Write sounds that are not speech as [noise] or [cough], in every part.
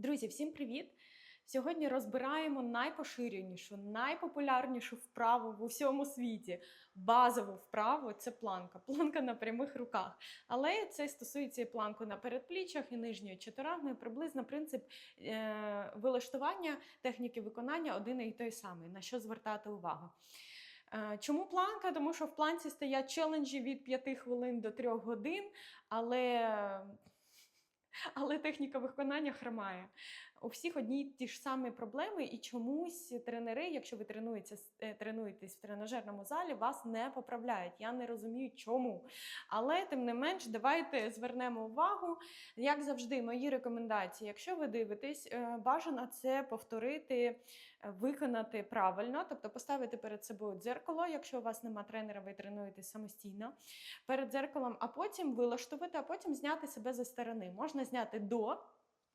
Друзі, всім привіт! Сьогодні розбираємо найпоширенішу, найпопулярнішу вправу в усьому світі. Базову вправу це планка. Планка на прямих руках. Але це стосується і планку на передпліччях і нижньої чотирагми. Приблизно принцип е- вилаштування техніки виконання один і той самий, на що звертати увагу. Е, Чому планка? Тому що в планці стоять челенджі від 5 хвилин до 3 годин, але, але техніка виконання хромає. У всіх одні ті ж самі проблеми, і чомусь тренери, якщо ви тренуєтеся, е, тренуєтесь в тренажерному залі, вас не поправляють. Я не розумію, чому. Але тим не менш, давайте звернемо увагу. Як завжди, мої рекомендації. Якщо ви дивитесь, е, бажано це повторити, е, виконати правильно, тобто поставити перед собою дзеркало. Якщо у вас нема тренера, ви тренуєтесь самостійно перед дзеркалом, а потім вилаштувати, а потім зняти себе зі сторони. Можна зняти до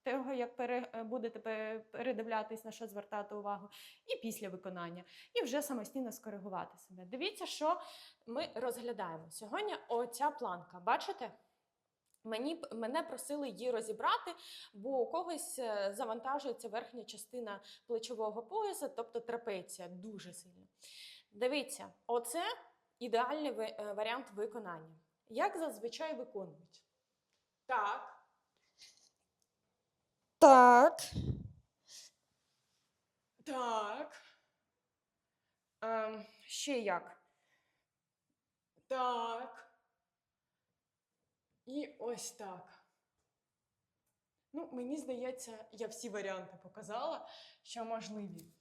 того, як пере, е, будете передивлятись, на що звертати увагу, і після виконання, і вже самостійно скоригувати себе. Дивіться, що ми розглядаємо. Сьогодні оця планка. Бачите? Мені, мене просили її розібрати, бо у когось е, завантажується верхня частина плечового пояса, тобто трапеція, дуже сильно. Дивіться, оце ідеальний е, варіант виконання. Як зазвичай виконують? Так. Так. Так. Ем, ще як? Так. І ось так. Ну, мені здається, я всі варіанти показала, що можливі.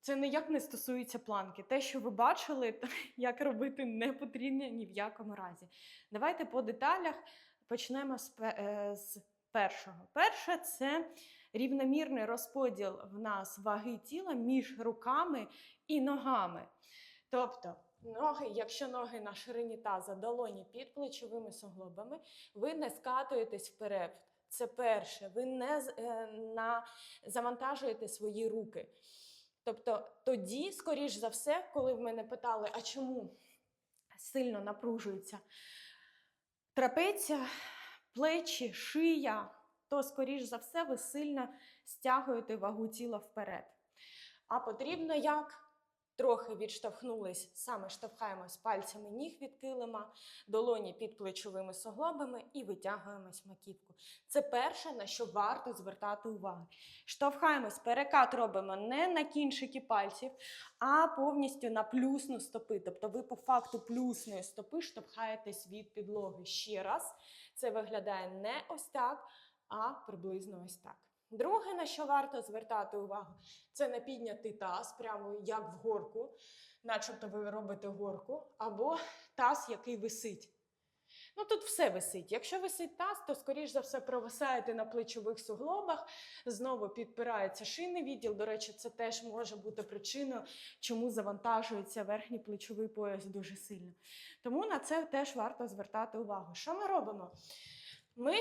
Це ніяк не стосується планки. Те, що ви бачили, [laughs] як робити не потрібно ні в якому разі. Давайте по деталях почнемо з, е, з першого. Перше це рівномірний розподіл в нас ваги тіла між руками і ногами. Тобто, ноги, якщо ноги на ширині таза долоні під плечовими суглобами, ви не скатуєтесь вперед. Це перше, ви не е, на, завантажуєте свої руки. Тобто тоді, скоріш за все, коли в мене питали, а чому сильно напружується трапеція, плечі, шия, то, скоріш за все, ви сильно стягуєте вагу тіла вперед. А потрібно як? Трохи відштовхнулись, саме штовхаємось пальцями ніг від килима, долоні під плечовими суглобами і витягуємось маківку. Це перше, на що варто звертати увагу. Штовхаємось, перекат робимо не на кінчики пальців, а повністю на плюсну стопи. Тобто ви по факту плюсної стопи штовхаєтесь від підлоги. Ще раз, це виглядає не ось так, а приблизно ось так. Друге, на що варто звертати увагу, це не піднятий таз, прямо як в горку, начебто ви робите горку, або таз, який висить. Ну тут все висить. Якщо висить таз, то скоріш за все провисаєте на плечових суглобах, знову підпирається шинний відділ. До речі, це теж може бути причиною, чому завантажується верхній плечовий пояс дуже сильно. Тому на це теж варто звертати увагу. Що ми робимо? Ми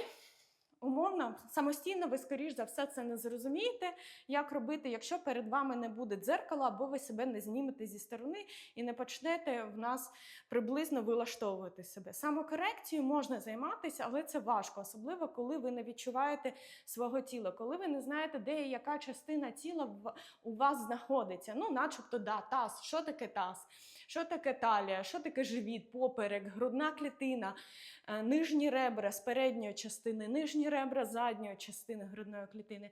умовно, самостійно ви, скоріш за все, це не зрозумієте, як робити, якщо перед вами не буде дзеркала, або ви себе не знімете зі сторони і не почнете в нас приблизно вилаштовувати себе. Самокорекцією можна займатися, але це важко, особливо коли ви не відчуваєте свого тіла, коли ви не знаєте, де і яка частина тіла у вас знаходиться. Ну, начебто, да, таз. Що таке таз? Що таке талія? Що таке живіт, поперек, грудна клітина, е, нижні ребра з передньої частини, нижні ребра задньої частини грудної клітини.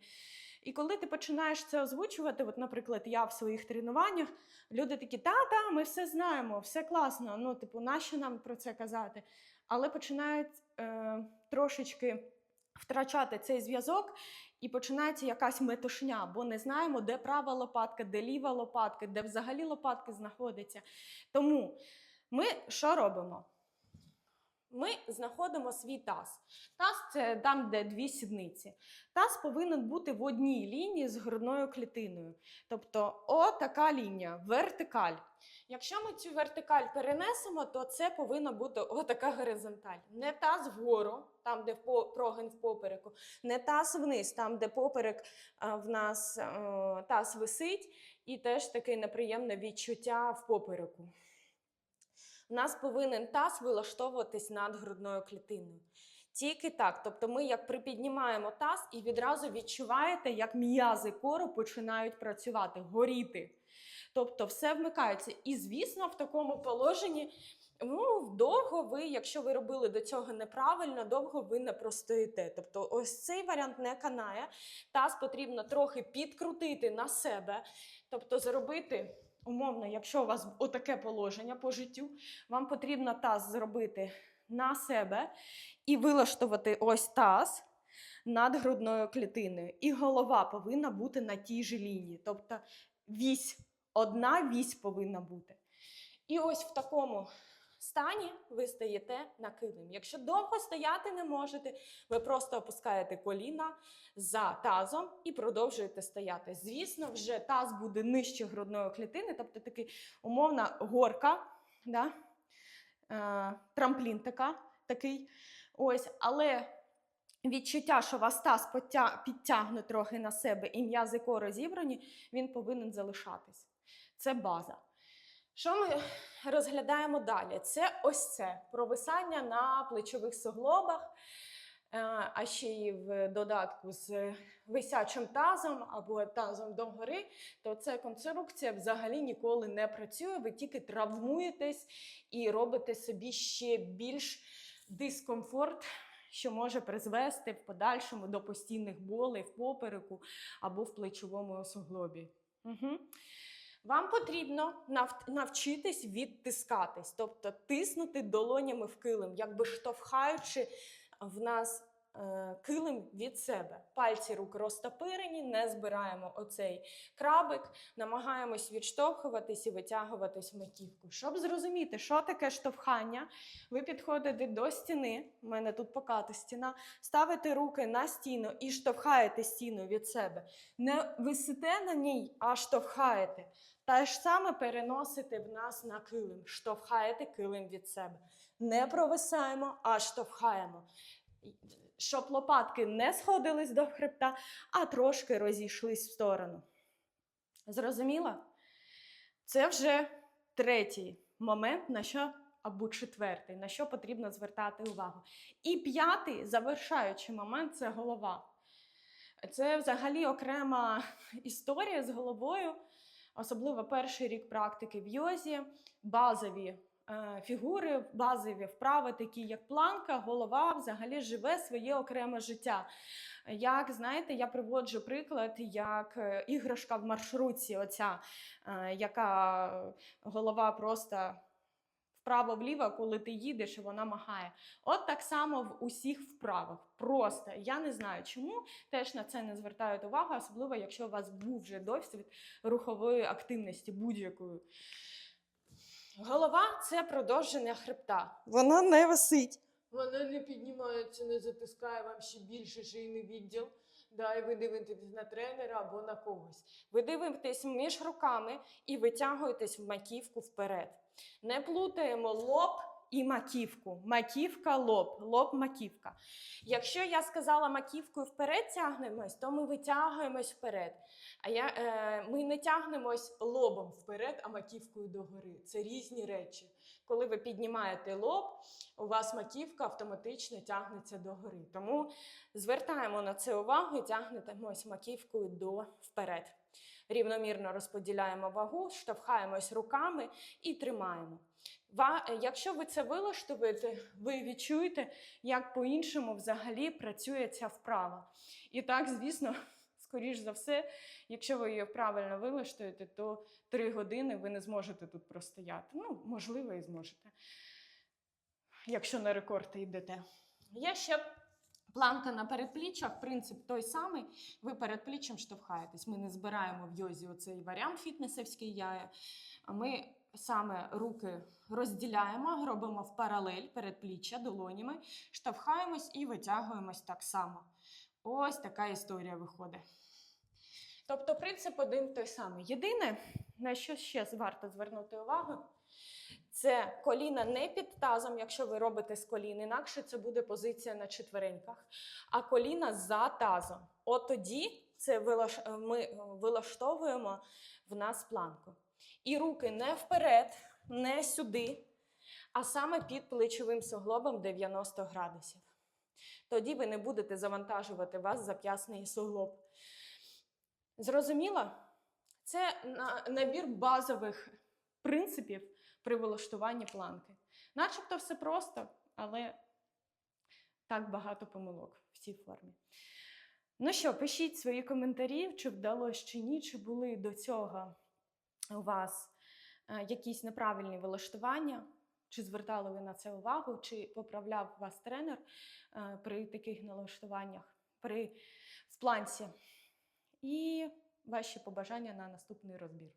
І коли ти починаєш це озвучувати, от, наприклад, я в своїх тренуваннях, люди такі, та-та, ми все знаємо, все класно. Ну, типу, нащо нам про це казати? Але починають е, трошечки втрачати цей зв'язок, і починається якась метушня, бо не знаємо, де права лопатка, де ліва лопатка, де взагалі лопатки знаходяться. Тому ми що робимо? Ми знаходимо свій таз. Таз це там, де дві сідниці. Таз повинен бути в одній лінії з грудною клітиною. Тобто, отака лінія, вертикаль. Якщо ми цю вертикаль перенесемо, то це повинна бути отака горизонталь. Не таз вгору, там, де прогин в попереку, не таз вниз, там, де поперек в нас таз висить, і теж таке неприємне відчуття в попереку. У нас повинен таз вилаштовуватись над грудною клітиною. Тільки так. Тобто ми як припіднімаємо таз і відразу відчуваєте, як м'язи кору починають працювати, горіти. Тобто все вмикається. І, звісно, в такому положенні ну, довго ви, якщо ви робили до цього неправильно, довго ви не простоїте. Тобто, ось цей варіант не канає. Таз потрібно трохи підкрутити на себе, тобто зробити. Умовно, якщо у вас отаке положення по життю, вам потрібно таз зробити на себе і вилаштувати ось таз над грудною клітиною. І голова повинна бути на тій же лінії. Тобто вісь, одна вісь повинна бути. І ось в такому стані ви стаєте на килим. Якщо довго стояти не можете, ви просто опускаєте коліна за тазом і продовжуєте стояти. Звісно, вже таз буде нижче грудної клітини, тобто такий умовна горка, да? е, трамплін така, такий. Ось, але відчуття, що вас таз підтягне трохи на себе і м'язи кори зібрані, він повинен залишатись. Це база. Що ми розглядаємо далі? Це ось це провисання на плечових суглобах, е, а ще й в додатку з висячим тазом або тазом догори, то ця конструкція взагалі ніколи не працює. Ви тільки травмуєтесь і робите собі ще більш дискомфорт, що може призвести в подальшому до постійних болей в попереку або в плечовому суглобі. Угу. Вам потрібно нав- навчитись відтискатись, тобто тиснути долонями в килим, якби штовхаючи в нас килим від себе. Пальці рук розтопирені, не збираємо оцей крабик, намагаємось відштовхуватись і витягуватись в маківку. Щоб зрозуміти, що таке штовхання, ви підходите до стіни, у мене тут поката стіна, ставите руки на стіну і штовхаєте стіну від себе. Не висите на ній, а штовхаєте. Те ж саме переносите в нас на килим. Штовхаєте килим від себе. Не провисаємо, а штовхаємо. Щоб лопатки не сходились до хребта, а трошки розійшлись в сторону. Зрозуміло? Це вже третій момент, на що або четвертий, на що потрібно звертати увагу. І п'ятий завершаючий момент це голова. Це взагалі окрема [laughs] історія з головою особливо перший рік практики в йозі, базові фігури, базові вправи, такі як планка, голова взагалі живе своє окреме життя. Як знаєте, я приводжу приклад, як е, іграшка в маршрутці, оця, е, яка голова просто. Вправо-вліво, коли ти їдеш, вона махає. От так само в усіх вправах. Просто я не знаю, чому теж на це не звертають увагу, особливо якщо у вас був вже досвід рухової активності будь-якої. Голова це продовження хребта. Вона не висить. Вона не піднімається, не затискає вам ще більше шийний відділ. Да, і ви дивитесь на тренера або на когось. Ви дивитесь між руками і витягуєтесь в маківку вперед. Не плутаємо лоб і маківку. Маківка, лоб, лоб, маківка. Якщо я сказала маківкою вперед тягнемось, то ми витягуємось вперед. А я, е, ми не тягнемось лобом вперед, а маківкою догори. Це різні речі. Коли ви піднімаєте лоб, у вас маківка автоматично тягнеться догори. Тому звертаємо на це увагу і тягнемось маківкою до вперед. Рівномірно розподіляємо вагу, штовхаємось руками і тримаємо. Якщо ви це вилаштуєте, ви відчуєте, як по-іншому взагалі працює ця вправа. І так, звісно, [laughs] скоріш за все, якщо ви її правильно вилаштуєте, то три години ви не зможете тут простояти. Ну, можливо, і зможете, якщо на рекорд йдете. Є ще планка на передпліччях, принцип той самий. Ви передпліччям штовхаєтесь. Ми не збираємо в йозі оцей варіант фітнесовський. Я, ми саме руки розділяємо, робимо в паралель передпліччя долонями, штовхаємось і витягуємось так само. Ось така історія виходить. Тобто принцип один той самий. Єдине, на що ще варто звернути увагу, це коліна не під тазом, якщо ви робите з колін, інакше це буде позиція на четвереньках, а коліна за тазом. От тоді це ми вилаштовуємо в нас планку. І руки не вперед, не сюди, а саме під плечовим суглобом 90 градусів. Тоді ви не будете завантажувати вас зап'ясний суглоб. Зрозуміло? Це набір базових принципів при влаштуванні планки. Начебто все просто, але так багато помилок в цій формі. Ну що, пишіть свої коментарі, чи вдалося чи ні, чи були до цього у вас е, якісь неправильні влаштування, чи звертали ви на це увагу, чи поправляв вас тренер е, при таких налаштуваннях при в планці. І ваші побажання на наступний розбір.